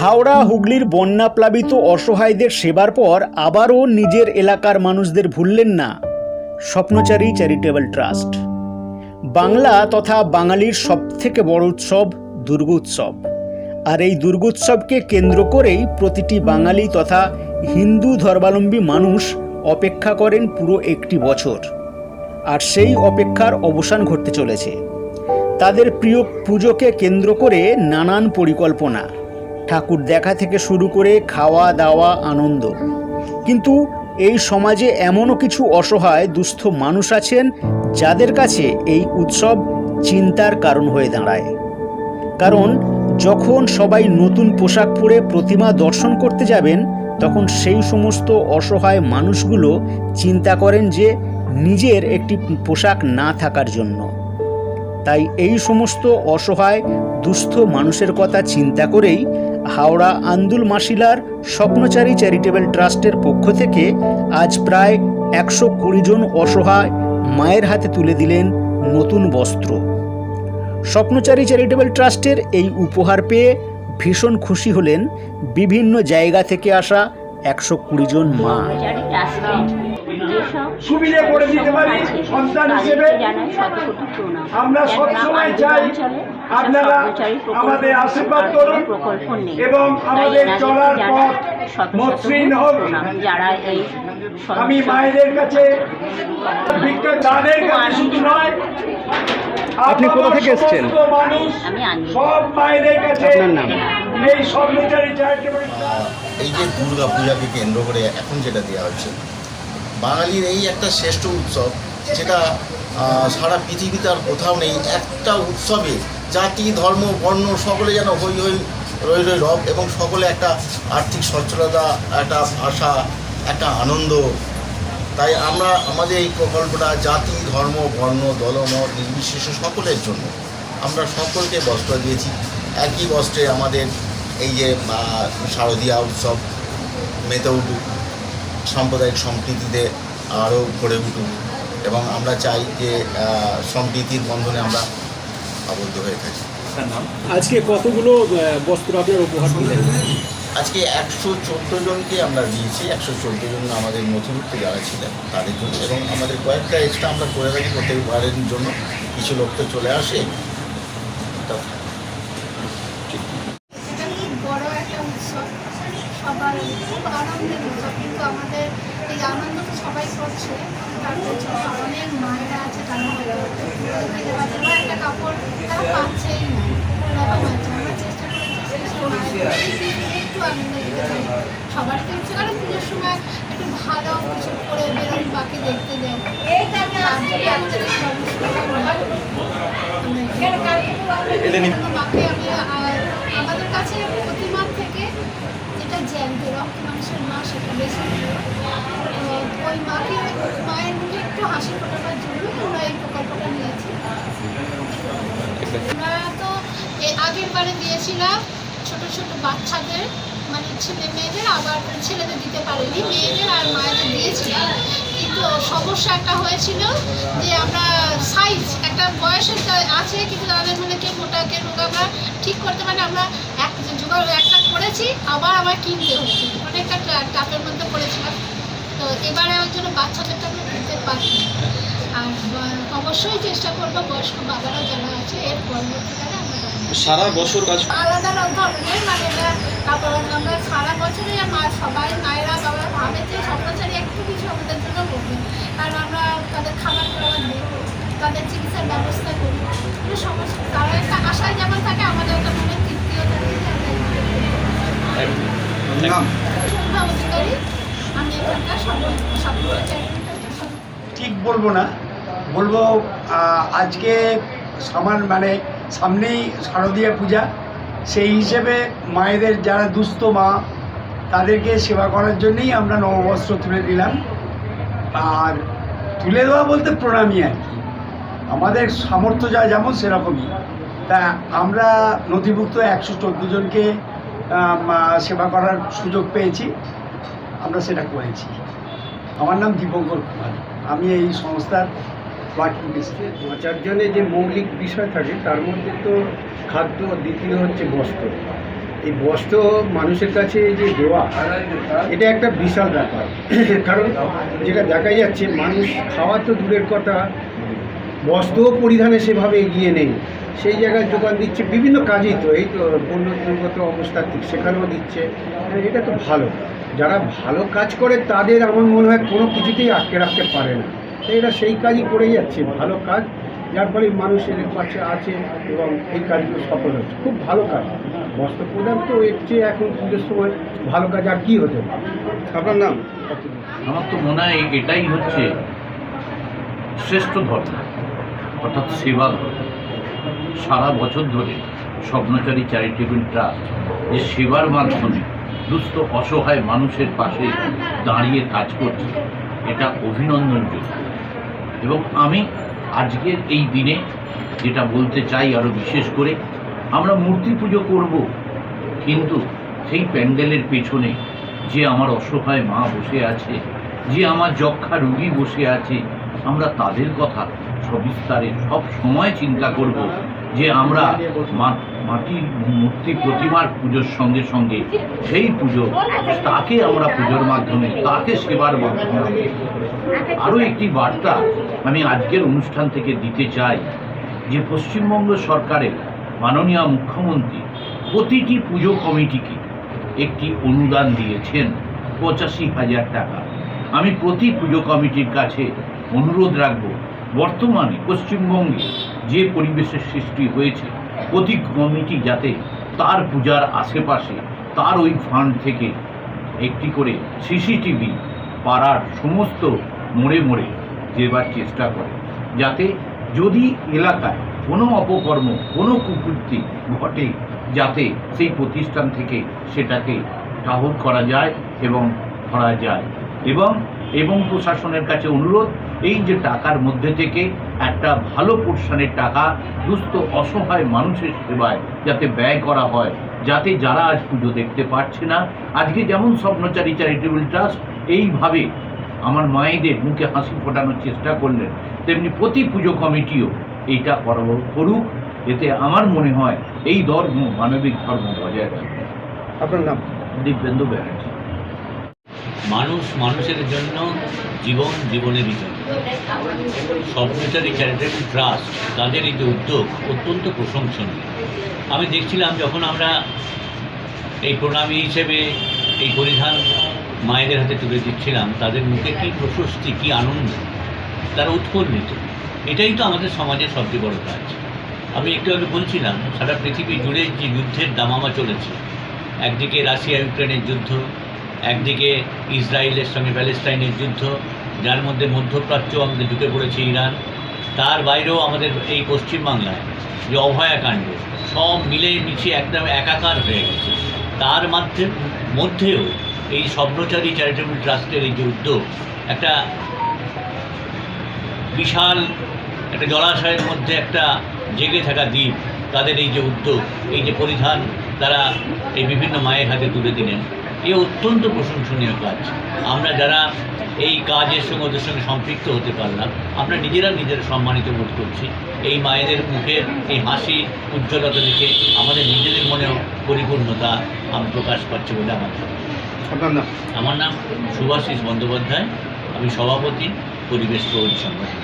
হাওড়া হুগলির বন্যাপ্লাবিত অসহায়দের সেবার পর আবারও নিজের এলাকার মানুষদের ভুললেন না। স্বপ্নচারী চ্যারিটেবল ট্রাস্ট। বাংলা তথা বাঙালির সবথেকে বড় উৎসব দুর্গোৎসব। আর এই দুর্গোৎসবকে কেন্দ্র করেই প্রতিটি বাঙালি তথা হিন্দু ধর্মাবলম্বী মানুষ অপেক্ষা করেন পুরো একটি বছর। আর সেই অপেক্ষার অবসান ঘটতে চলেছে। তাদের প্রিয় পুজোকে কেন্দ্র করে নানান পরিকল্পনা। ঠাকুর দেখা থেকে শুরু করে খাওয়া, দাওয়া, আনন্দ। কিন্তু এই সমাজে এমনও কিছু অসহায়, দুস্থ মানুষ আছেন যাদের কাছে এই উৎসব চিন্তার কারণ হয়ে দাঁড়ায়। কারণ যখন সবাই নতুন পোশাক পরে প্রতিমা দর্শন করতে যাবেন, তখন সেই সমস্ত অসহায় মানুষগুলো চিন্তা করেন যে নিজের একটি পোশাক না থাকার জন্য। তাই এই সমস্ত অসহায়, দুস্থ মানুষের কথা চিন্তা করেই হাওড়া আন্দুল মাসিলার স্বপ্নচারী চ্যারিটেবল ট্রাস্টের পক্ষ থেকে আজ প্রায় একশো কুড়ি জন অসহায় মায়ের হাতে তুলে দিলেন নতুন বস্ত্র। স্বপ্নচারী চ্যারিটেবল ট্রাস্টের এই উপহার পেয়ে ভীষণ খুশি হলেন বিভিন্ন জায়গা থেকে আসা একশো কুড়ি জন মা। সুবিধে করে দিতে পারি সন্তান হিসেবে। আমরা সবসময় চাই আপনারা আমাদের আশীর্বাদ করুন নেই। এবং আমাদের চলার পথ শত শত মসৃণ হোক। যারা এই আমি মায়েদের কাছে তাদের কাছে শুধু নয় আপনি কোথা থেকে এসেছেন? সব মায়েদের কাছে আপনার নাম? এই স্বপ্নচারী চ্যারিটেবল এই যে দুর্গা পূজাকে কেন্দ্র করে এখন যেটা দেওয়া হচ্ছে বাঙালির এই একটা শ্রেষ্ঠ উৎসব, যেটা সারা পৃথিবীতে আর কোথাও নেই, একটা উৎসবে জাতি, ধর্ম, বর্ণ সকলে যেন হই হই রই রই রব এবং সকলে একটা আর্থিক সচ্ছলতা, একটা ভাষা, একটা আনন্দ। তাই আমরা, আমাদের এই প্রকল্পটা জাতি, ধর্ম, বর্ণ দলমত নির্বিশেষে সকলের জন্য আমরা সকলকে বস্ত্র দিয়েছি। একই বস্ত্রে আমাদের এই যে শারদীয়া উৎসব মেতে উঠুক। সাম্প্রদায়িক সম্প্রীতিতে আরও গড়ে উঠুক এবং আমরা চাই যে সম্প্রীতির বন্ধনে আমরা আবদ্ধ হয়ে থাকি। আজকে কতগুলো বস্ত্র আপনার উপহার দিলেন? আজকে একশো চোদ্দ জনকে আমরা দিয়েছি একশো চোদ্দ জন আমাদের নথিভুক্ত যারা ছিলেন তাদের জন্য এবং আমাদের কয়েকটা এক্সট্রা আমরা করে রাখি প্রত্যেকবারের জন্য। কিছু লোক তো চলে আসে তা এটা খুব বড় একটা উৎসব সবার খুব আনন্দের উৎসব কিন্তু আমাদের এই আনন্দ তো সবাই করছে। তার পেছনে অনেক মায়েরা আছে তারা দিতে পারছে না একটা কাপড় তারা পাচ্ছেই না। তারা পাচ্ছে আমরা চেষ্টা করেছি একটু আনন্দ দিতে পারি। সবার তো ইচ্ছে করে পুজোর সময় একটু ভালো কিছু করে বেরোন বাকি দেখতে আমাদের মাকে আমি আহ, আমাদের কাছে প্রতিমার থেকে যেটা জ্যান্ত রক্ত মানুষের মা সেটা বেশি। ওই মাকে, মায়ের মুখে একটু হাসি ফোটানোর জন্য আমরা এই প্রকল্পটা নিয়েছি। আমরা তো আগের বারে দিয়েছিলাম ছোট ছোট বাচ্চাদের মানে ছেলে মেয়েদের, আবার ছেলেদের দিতে পারিনি, মেয়েদের আর মায়েদের দিয়েছিলাম। কিন্তু সমস্যা একটা হয়েছিল যে আমরা সাইজ একটা বয়সের আছে, কিন্তু তাদের মানে কে মোটা কে রোগা আমরা ঠিক করতে পারি আমরা এক জোগাড় একটা করেছি, আবার আবার কিনতে হচ্ছে। অনেকটা টা- টাকার মধ্যে করেছিলাম তো এবারে ওই জন্য বাচ্চাদেরটা আমরা দিতে পারি আর অবশ্যই চেষ্টা করব বয়স্ক বাবারা যারা আছে এর পরবর্তীকালে আমরা সারা বছর কাজ আলাদা ধরনের মানে এটা তারপর আমরা সারা বছরই মা সবাই মায়েরা বাবা ভাবে যে স্বপ্নচারী একটু কিছু আমাদের জন্য করবে। কারণ আমরা তাদের খাবার খাবার দিই তাদের চিকিৎসার ব্যবস্থা করি। সমস্ত তারা একটা আশায় যেমন থাকে আমাদের একটা মনে তৃপ্তিও থাকে। ঠিক বলব না। বলব আজকে সামান মানে সামনেই শারদীয়া পূজা। সেই হিসেবে মায়েদের যারা দুস্থ মা, তাদেরকে সেবা করার জন্যই আমরা নববস্ত্র তুলে দিলাম। আর তুলে দেওয়া বলতে প্রণামী আর কি। আমাদের সামর্থ্য যা যেমন সেরকমই। তা আমরা নথিভুক্ত একশো চোদ্দ জনকে সেবা করার সুযোগ পেয়েছি। আমরা সেটা করেছি। আমার নাম দীপঙ্কর কুমার। আমি এই সংস্থার ওয়ার্কিং প্রেসিডেন্ট আচার্যনে যে মৌলিক বিষয় থাকে, তার মধ্যে তো খাদ্য, দ্বিতীয় হচ্ছে বস্ত্র। এই বস্ত্র মানুষের কাছে যে দেওয়া, এটা একটা বিশাল ব্যাপার। কারণ যেটা দেখা যাচ্ছে, মানুষ খাওয়া তো দূরের কথা বস্ত্র পরিধানে সেভাবে এগিয়ে নেই। সেই জায়গায় যোগান দিচ্ছে বিভিন্ন কাজেই তো এই তো বন্যগত অবস্থা ঠিক সেখানেও দিচ্ছে। হ্যাঁ, এটা তো ভালো। যারা ভালো কাজ করে তাদের আমার মনে হয় কোনো কিছুতেই আটকে রাখতে পারে না। তো এরা সেই কাজই করে যাচ্ছে ভালো কাজ যার ফলে মানুষের পাশে আছে এবং এই কাজগুলো সফল হচ্ছে। খুব ভালো কাজ। বস্ত্র প্রদান তো এর চেয়ে এখন পুজোর সময় ভালো কাজ আর কী হতে পারে? আপনার নাম? আমার তো মনে হয় এটাই হচ্ছে শ্রেষ্ঠ ধর্ম অর্থাৎ সেবা ধর্ম। সারা বছর ধরে স্বপ্নচারী চ্যারিটেবল ট্রাস্ট যে সেবার মাধ্যমে দুস্থ, অসহায় মানুষের পাশে দাঁড়িয়ে কাজ করছে, এটা অভিনন্দনযোগ্য এবং আমি আজকের এই দিনে যেটা বলতে চাই আরও বিশেষ করে, আমরা মূর্তি পুজো করব, কিন্তু সেই প্যান্ডেলের পেছনে যে আমার অসহায় মা বসে আছে, যে আমার যক্ষা রুগী বসে আছে, আমরা তাদের কথা সবিস্তারে সব সময় চিন্তা করব যে আমরা মাটির মূর্তি প্রতিমার পুজোর সঙ্গে সঙ্গে সেই পুজো, তাকে আমরা পুজোর মাধ্যমে, তাকে সেবার মাধ্যমে আরও একটি বার্তা আমি আজকের অনুষ্ঠান থেকে দিতে চাই যে পশ্চিমবঙ্গ সরকারের মাননীয় মুখ্যমন্ত্রী প্রতিটি পুজো কমিটিকে একটি অনুদান দিয়েছেন পঁচাশি হাজার টাকা। আমি প্রতি পুজো কমিটির কাছে অনুরোধ রাখব বর্তমানে পশ্চিমবঙ্গে যে পরিবেশের সৃষ্টি হয়েছে প্রতি কমিটি যাতে তার পূজার আশেপাশে, তার ওই ফান্ড থেকে একটি করে সিসিটিভি পাড়ার সমস্ত মোড়ে মোড়ে দেবার চেষ্টা করে। যাতে যদি এলাকায় কোনো অপকর্ম, কোনো কুকৃতি ঘটে, যাতে সেই প্রতিষ্ঠান থেকে সেটাকে ঠাহর করা যায় এবং ধরা যায়। এবং এবং প্রশাসনের কাছে অনুরোধ এই যে টাকার মধ্যে থেকে একটা ভালো পোর্শনের টাকা দুস্থ অসহায় মানুষের সেবায় যাতে ব্যয় করা হয় যাতে যারা আজ পুজো দেখতে পারছে না আজকে যেমন স্বপ্নচারী চ্যারিটেবল ট্রাস্ট এইভাবে আমার মায়েদের মুখে হাসি ফোটানোর চেষ্টা করলেন তেমনি প্রতি পুজো কমিটিও এইটা করব- করুক এতে আমার মনে হয় এই ধর্ম মানবিক ধর্ম বজায় থাকবে আপনার নাম? দিব্যেন্দু ব্যানার্জি। মানুষ মানুষের জন্য জীবন জীবনেরই জন্য স্বপ্নচারী চ্যারিটেবল ট্রাস্ট তাদের এই যে উদ্যোগ অত্যন্ত প্রশংসনীয়। আমি দেখছিলাম যখন আমরা এই প্রণামী হিসেবে এই পরিধান মায়েদের হাতে তুলে দিচ্ছিলাম, তাদের মুখে কী প্রশস্তি, কী আনন্দ, তারা উৎফুল্লিত। এটাই তো আমাদের সমাজের সবচেয়ে বড় কাজ। আমি একটু আগে বলছিলাম, সারা পৃথিবী জুড়ে যে যুদ্ধের দামামা চলেছে, একদিকে রাশিয়া ইউক্রেনের যুদ্ধ একদিকে ইসরায়েলের সঙ্গে প্যালেস্টাইনের যুদ্ধ, যার মধ্যে মধ্যপ্রাচ্য আমাদের ঢুকে পড়েছে ইরান, তার বাইরেও আমাদের এই পশ্চিমবাংলায় যে অভয়াকাণ্ড সব মিলে মিশে একদম একাকার হয়ে গেছে। তার মধ্যে মধ্যেও এই স্বপ্নচারী চ্যারিটেবল ট্রাস্টের এই যে উদ্যোগ, একটা বিশাল, একটা জলাশয়ের মধ্যে একটা জেগে থাকা দ্বীপ, তাদের এই যে উদ্যোগ, এই যে পরিধান তারা এই বিভিন্ন মায়ের হাতে তুলে দিলেন। এ অত্যন্ত প্রশংসনীয় কাজ। আমরা যারা এই কাজের সঙ্গে ওদের সঙ্গে সম্পৃক্ত হতে পারলাম আমরা নিজেরা নিজেরা সম্মানিত বোধ করছি। এই মায়েদের মুখের এই হাসি উজ্জ্বলতা দেখে আমাদের নিজেদের মনেও পরিপূর্ণতা আমি প্রকাশ পাচ্ছে বলে আমার আপনার নাম? আমার নাম সুভাষিস বন্দ্যোপাধ্যায় আমি সভাপতি পরিবেশ প্রৌঢ় সংগঠন